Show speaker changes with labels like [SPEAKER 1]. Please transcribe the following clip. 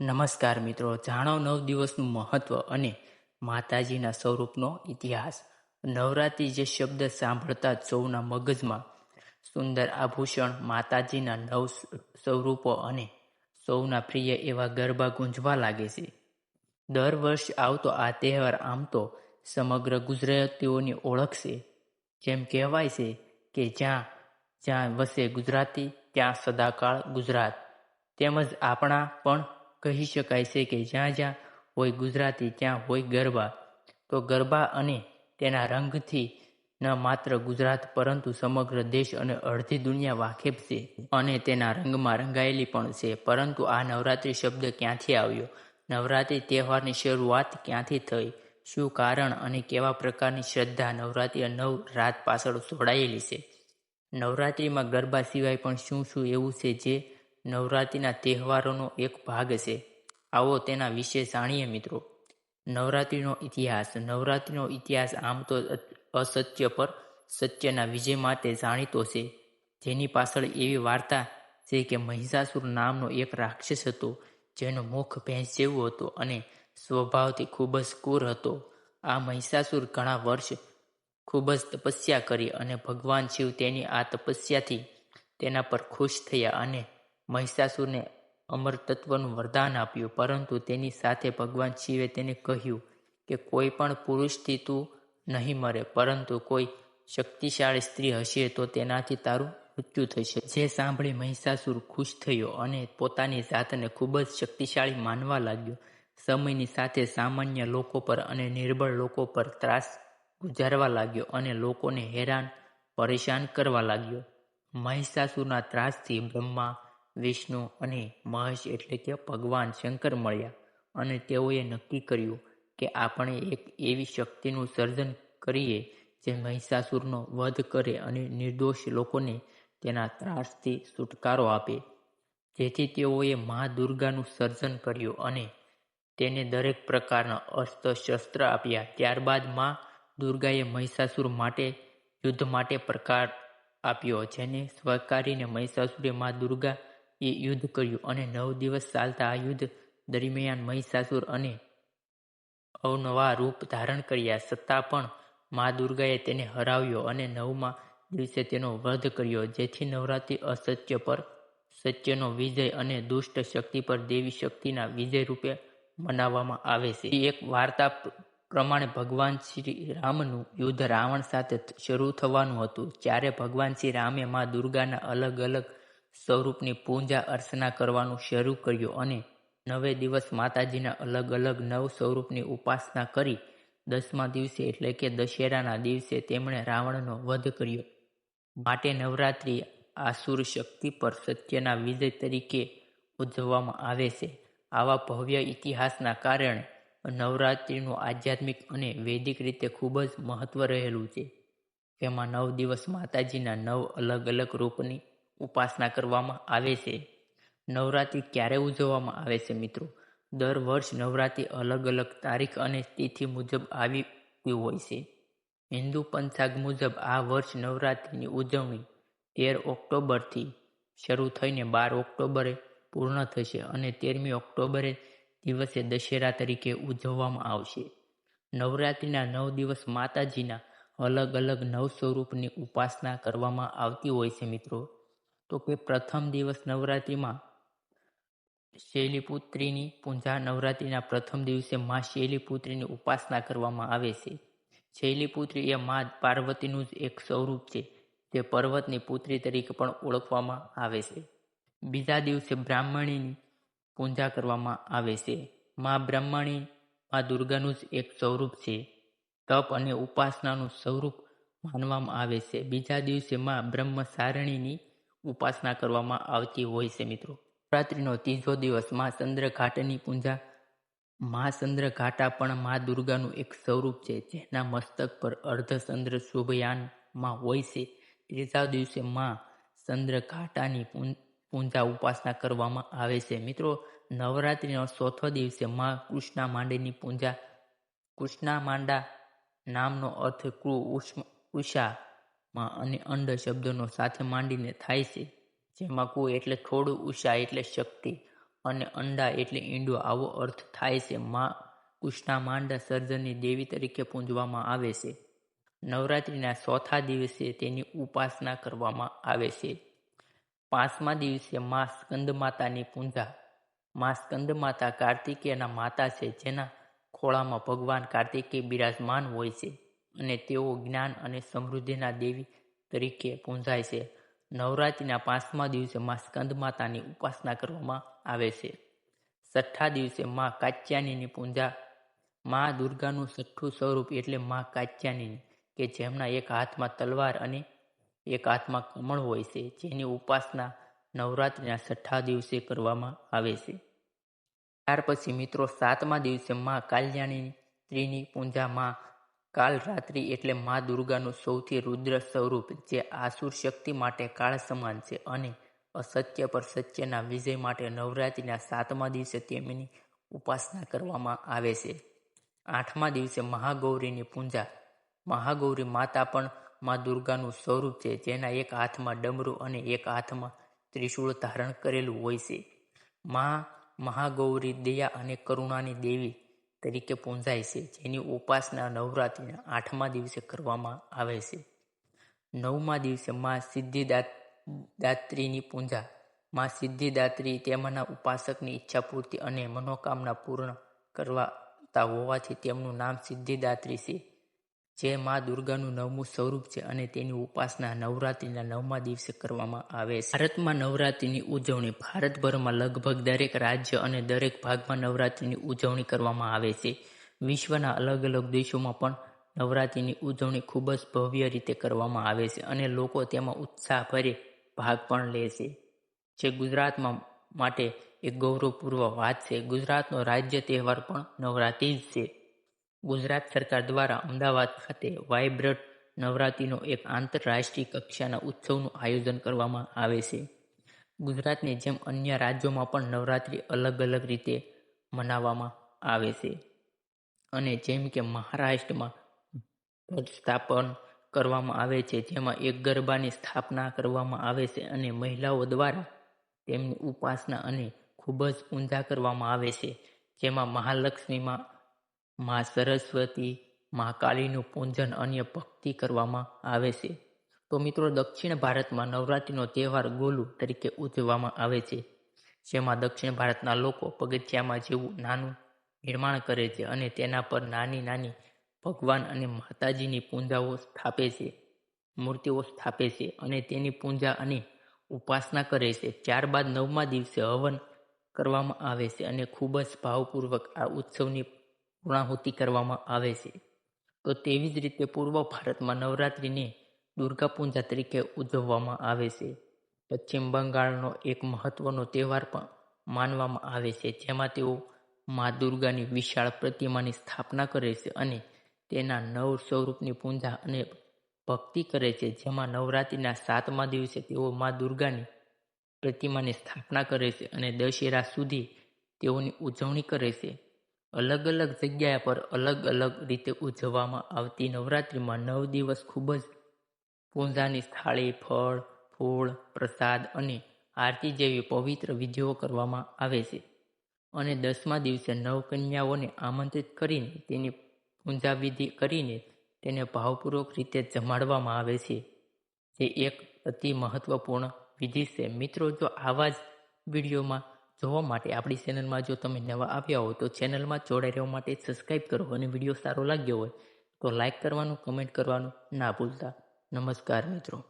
[SPEAKER 1] નમસ્કાર મિત્રો જાણો નવ દિવસનું મહત્વ અને માતાજીના સ્વરૂપનો ઇતિહાસ. નવરાત્રિ જે શબ્દ સાંભળતા જ સૌના મગજમાં સુંદર આભૂષણ, માતાજીના નવ સ્વરૂપો અને સૌના પ્રિય એવા ગરબા ગુંજવા લાગે છે. દર વર્ષ આવતો આ તહેવાર આમ તો સમગ્ર ગુજરાતીઓની ઓળખ છે. જેમ કહેવાય છે કે જ્યાં જ્યાં વસે ગુજરાતી, ત્યાં સદાકાળ ગુજરાત. તેમજ આપણા પણ કહી શકાય છે કે જ્યાં જ્યાં હોય ગુજરાતી, ત્યાં હોય ગરબા. તો ગરબા અને તેના રંગથી ન માત્ર ગુજરાત, પરંતુ સમગ્ર દેશ અને અડધી દુનિયા વાકેફ છે અને તેના રંગમાં રંગાયેલી પણ છે. પરંતુ આ નવરાત્રિ શબ્દ ક્યાંથી આવ્યો? નવરાત્રિ તહેવારની શરૂઆત ક્યાંથી થઈ? શું કારણ અને કેવા પ્રકારની શ્રદ્ધા નવરાત્રિ નવ રાત પાછળ જોડાયેલી છે? નવરાત્રિમાં ગરબા સિવાય પણ શું શું એવું છે જે નવરાત્રિના તહેવારોનો એક ભાગ છે. આવો તેના વિશે જાણીએ મિત્રો. નવરાત્રિનો ઇતિહાસ. નવરાત્રિનો ઇતિહાસ આમ તો અસત્ય પર સત્યના વિજય માટે જાણીતો છે. જેની પાછળ એવી વાર્તા છે કે મહિષાસુર નામનો એક રાક્ષસ હતો, જેનો મુખ ભેંસ જેવું હતો અને સ્વભાવથી ખૂબ જ ક્રૂર હતો. આ મહિષાસુર ઘણા વર્ષ ખૂબ જ તપસ્યા કરી અને ભગવાન શિવ તેની આ તપસ્યાથી તેના પર ખુશ થયા અને મહિષાસુરને અમર તત્વનું વરદાન આપ્યું. પરંતુ તેની સાથે ભગવાન શિવે તેને કહ્યું કે કોઈ પણ પુરુષથી તું નહીં મરે, પરંતુ કોઈ શક્તિશાળી સ્ત્રી હશે તો તેનાથી તારું મૃત્યુ થશે. જે સાંભળી મહિષાસુર ખુશ થયો અને પોતાની જાતને ખૂબ જ શક્તિશાળી માનવા લાગ્યો. સમયની સાથે સામાન્ય લોકો પર અને નિર્બળ લોકો પર ત્રાસ ગુજારવા લાગ્યો અને લોકોને હેરાન, પરેશાન કરવા લાગ્યો. મહિષાસુરના ત્રાસથી બ્રહ્મા વિષ્ણુ અને મહેશ એટલે કે ભગવાન શંકર મળ્યા અને તેઓએ નક્કી કર્યું કે આપણે એક એવી શક્તિનું સર્જન કરીએ જે મહિષાસુરનો વધ કરે અને નિર્દોષ લોકોને તેના ત્રાસથી છુટકારો આપે. જેથી તેઓએ મા દુર્ગાનું સર્જન કર્યું અને તેને દરેક પ્રકારના અસ્ત્ર શસ્ત્ર આપ્યા. ત્યારબાદ મા દુર્ગાએ મહિષાસુર માટે યુદ્ધ માટે પ્રકાર આપ્યો, જેને સ્વીકારીને મહિષાસુરે મા દુર્ગા એ યુદ્ધ કર્યું અને નવ દિવસ ચાલતા આ યુદ્ધ દરમિયાન મહિષાસુર અને અવનવા રૂપ ધારણ કર્યા. છતાં પણ મા દુર્ગાએ તેને હરાવ્યો અને નવમા દિવસે તેનો વધ કર્યો, જેથી નવરાત્રિ અસત્ય પર સત્યનો વિજય અને દુષ્ટ શક્તિ પર દેવી શક્તિના વિજય રૂપે મનાવવામાં આવે છે. એક વાર્તા પ્રમાણે ભગવાન શ્રી રામનું યુદ્ધ રાવણ સાથે શરૂ થવાનું હતું. જ્યારે ભગવાન શ્રી રામે મા દુર્ગાના અલગ અલગ સ્વરૂપની પૂજા અર્ચના કરવાનું શરૂ કર્યું અને નવે દિવસ માતાજીના અલગ અલગ નવ સ્વરૂપની ઉપાસના કરી દસમા દિવસે એટલે કે દશેરાના દિવસે તેમણે રાવણનો વધ કર્યો. માટે નવરાત્રિ આસુર શક્તિ પર સત્યના વિજય તરીકે ઉજવવામાં આવે છે. આવા ભવ્ય ઇતિહાસના કારણે નવરાત્રિનું આધ્યાત્મિક અને વૈદિક રીતે ખૂબ જ મહત્વ રહેલું છે. જેમાં નવ દિવસ માતાજીના નવ અલગ અલગ રૂપની ઉપાસના કરવામાં આવે છે. નવરાત્રિ ક્યારે ઉજવવામાં આવે છે મિત્રો? દર વર્ષ નવરાત્રિ અલગ અલગ તારીખ અને તિથિ મુજબ આવી હોય છે. હિન્દુ પંચાગ મુજબ આ વર્ષ નવરાત્રિની ઉજવણી તેર ઓક્ટોબરથી શરૂ થઈને બાર ઓક્ટોબરે પૂર્ણ થશે અને તેરમી ઓક્ટોબરે દિવસે દશેરા તરીકે ઉજવવામાં આવશે. નવરાત્રિના નવ દિવસ માતાજીના અલગ અલગ નવ સ્વરૂપની ઉપાસના કરવામાં આવતી હોય છે મિત્રો. તો કે પ્રથમ દિવસ નવરાત્રિમાં શૈલીપુત્રીની પૂજા નવરાત્રિના પ્રથમ દિવસે મા શૈલીપુત્રીની ઉપાસના કરવામાં આવે છે. શૈલીપુત્રી એ મા પાર્વતીનું જ એક સ્વરૂપ છે, જે પર્વતની પુત્રી તરીકે પણ ઓળખવામાં આવે છે. બીજા દિવસે બ્રાહ્મણીની પૂજા કરવામાં આવે છે. મા બ્રાહ્મણી મા દુર્ગાનું જ એક સ્વરૂપ છે. તપ અને ઉપાસનાનું સ્વરૂપ માનવામાં આવે છે. બીજા દિવસે મા બ્રહ્મસારણીની ઉપાસના કરવામાં આવતી હોય છે મિત્રો. નવરાત્રિનો ત્રીજો દિવસ મા ચંદ્રઘાટની પૂજા. મા ચંદ્રઘાટા પણ મા દુર્ગાનું એક સ્વરૂપ છે, જેના મસ્તક પર અર્ધચંદ્ર શુભયાનમાં હોય છે. ત્રીજા દિવસે મા ચંદ્રઘાટાની પૂજા ઉપાસના કરવામાં આવે છે. મિત્રો, નવરાત્રિનો ચોથો દિવસે મા કૃષ્ણા માંડીની પૂજા. કૃષ્ણા માંડા નામનો અર્થ કૃ ઉષામાં અને અંડ શબ્દનો સાથે માંડીને થાય છે. જેમાં કુ એટલે થોડું ઉષા એટલે શક્તિ અને અંડા એટલે ઈંડો. આવો અર્થ થાય છે માં કુષ્ણામાંડા સર્જનની દેવી તરીકે પૂજવામાં આવે છે. નવરાત્રિના ચોથા દિવસે તેની ઉપાસના કરવામાં આવે છે. પાંચમા દિવસે માં સ્કંદમાતાની પૂજા. માં સ્કંદમાતા કાર્તિકેયના માતા છે, જેના ખોળામાં ભગવાન કાર્તિકેય બિરાજમાન હોય છે. અને તેઓ જ્ઞાન અને સમૃદ્ધિના દેવી તરીકે પૂંજાય છે. નવરાત્રિના પાંચમા દિવસે માં સ્કંદમાતાની ઉપાસના કરવામાં આવે છે. છઠ્ઠા દિવસે માં કાચ્યાનીની પૂજા, માં દુર્ગાનું છઠ્ઠું સ્વરૂપ એટલે માં કાત્યાયની, કે જેમના એક હાથમાં તલવાર અને એક હાથમાં કમળ હોય છે, જેની ઉપાસના નવરાત્રિના છઠ્ઠા દિવસે કરવામાં આવે છે. ત્યાર પછી મિત્રો સાતમા દિવસે માં કાલ્યાણી સ્ત્રીની પૂજા માં કાલ રાત્રિ એટલે મા દુર્ગાનું સૌથી રુદ્ર સ્વરૂપ જે આસુર શક્તિ માટે કાળ સમાન છે અને અસત્ય પર સત્યના વિજય માટે નવરાત્રિના સાતમા દિવસે તેમની ઉપાસના કરવામાં આવે છે. આઠમા દિવસે મહાગૌરીની પૂજા. મહાગૌરી માતા પણ મા દુર્ગાનું સ્વરૂપ છે, જેના એક હાથમાં ડમરું અને એક હાથમાં ત્રિશૂળ ધારણ કરેલું હોય છે. મા મહાગૌરી દયા અને કરુણાની દેવી તરીકે પૂંજાય છે, જેની ઉપાસના નવરાત્રિના આઠમા દિવસે કરવામાં આવે છે. નવમા દિવસે મા સિદ્ધિદાત્રીની પૂજા. મા સિદ્ધિદાત્રી તેમના ઉપાસકની ઈચ્છા પૂર્તિ અને મનોકામના પૂર્ણ કરવાતા હોવાથી તેમનું નામ સિદ્ધિદાત્રી છે. જે મા દુર્ગાનું નવમું સ્વરૂપ છે અને તેની ઉપાસના નવરાત્રિના નવમા દિવસે કરવામાં આવે છે. ભારતમાં નવરાત્રિની ઉજવણી ભારતભરમાં લગભગ દરેક રાજ્ય અને દરેક ભાગમાં નવરાત્રિની ઉજવણી કરવામાં આવે છે. વિશ્વના અલગ અલગ દેશોમાં પણ નવરાત્રિની ઉજવણી ખૂબ જ ભવ્ય રીતે કરવામાં આવે છે અને લોકો તેમાં ઉત્સાહભરે ભાગ પણ લે છે. જે ગુજરાતમાં માટે એક ગૌરવપૂર્વક વાત છે. ગુજરાતનો રાજ્ય તહેવાર પણ નવરાત્રિ જ છે. ગુજરાત સરકાર દ્વારા અમદાવાદ ખાતે વાઇબ્રન્ટ નવરાત્રિનો એક આંતરરાષ્ટ્રીય કક્ષાના ઉત્સવનું આયોજન કરવામાં આવે છે. ગુજરાતની જેમ અન્ય રાજ્યોમાં પણ નવરાત્રિ અલગ અલગ રીતે મનાવવામાં આવે છે અને જેમ કે મહારાષ્ટ્રમાં ધ્વજ સ્થાપન કરવામાં આવે છે, જેમાં એક ગરબાની સ્થાપના કરવામાં આવે છે અને મહિલાઓ દ્વારા તેમની ઉપાસના અને ખૂબ જ ઊંધા કરવામાં આવે છે. જેમાં મહાલક્ષ્મીમાં મા સરસ્વતી, મા કાળીનું પૂજન અન્ય ભક્તિ કરવામાં આવે છે. તો મિત્રો, દક્ષિણ ભારતમાં નવરાત્રિનો તહેવાર ગોલુ તરીકે ઉજવવામાં આવે છે, જેમાં દક્ષિણ ભારતના લોકો પગથિયામાં જેવું નાનું નિર્માણ કરે છે અને તેના પર નાની નાની ભગવાન અને માતાજીની પૂજાઓ સ્થાપે છે, મૂર્તિઓ સ્થાપે છે અને તેની પૂજા અને ઉપાસના કરે છે. ત્યારબાદ નવમા દિવસે હવન કરવામાં આવે છે અને ખૂબ જ ભાવપૂર્વક આ ઉત્સવની પૂર્ણાહુતિ કરવામાં આવે છે. તો તેવી જ રીતે પૂર્વ ભારતમાં નવરાત્રિને દુર્ગા પૂજા તરીકે ઉજવવામાં આવે છે. પશ્ચિમ બંગાળનો એક મહત્વનો તહેવાર પણ માનવામાં આવે છે, જેમાં તેઓ મા દુર્ગાની વિશાળ પ્રતિમાની સ્થાપના કરે છે અને તેના નવ સ્વરૂપની પૂજા અને ભક્તિ કરે છે. જેમાં નવરાત્રિના સાતમા દિવસે તેઓ મા દુર્ગાની પ્રતિમાની સ્થાપના કરે છે અને દશેરા સુધી તેઓની ઉજવણી કરે છે. અલગ અલગ જગ્યા પર અલગ અલગ રીતે ઉજવવામાં આવતી નવરાત્રિમાં નવ દિવસ ખૂબ જ પૂજાની થાળી ફળ ફૂળ પ્રસાદ અને આરતી જેવી પવિત્ર વિધિઓ કરવામાં આવે છે. અને દસમા દિવસે નવ કન્યાઓને આમંત્રિત કરીને તેની પૂજા વિધિ કરીને તેને ભાવપૂર્વક રીતે જમાડવામાં આવે છે. જે એક અતિ મહત્વપૂર્ણ વિધિ છે. મિત્રો, જો આવા જ વિડીયોમાં જોવા માટે આપણી ચેનલમાં જો તમે નવા આવ્યા હો તો ચેનલમાં જોડાઈ રહેવા માટે સબસ્ક્રાઈબ કરો અને વીડિયો સારો લાગ્યો હોય તો લાઈક કરવાનું કમેન્ટ કરવાનું ના ભૂલતા. નમસ્કાર મિત્રો.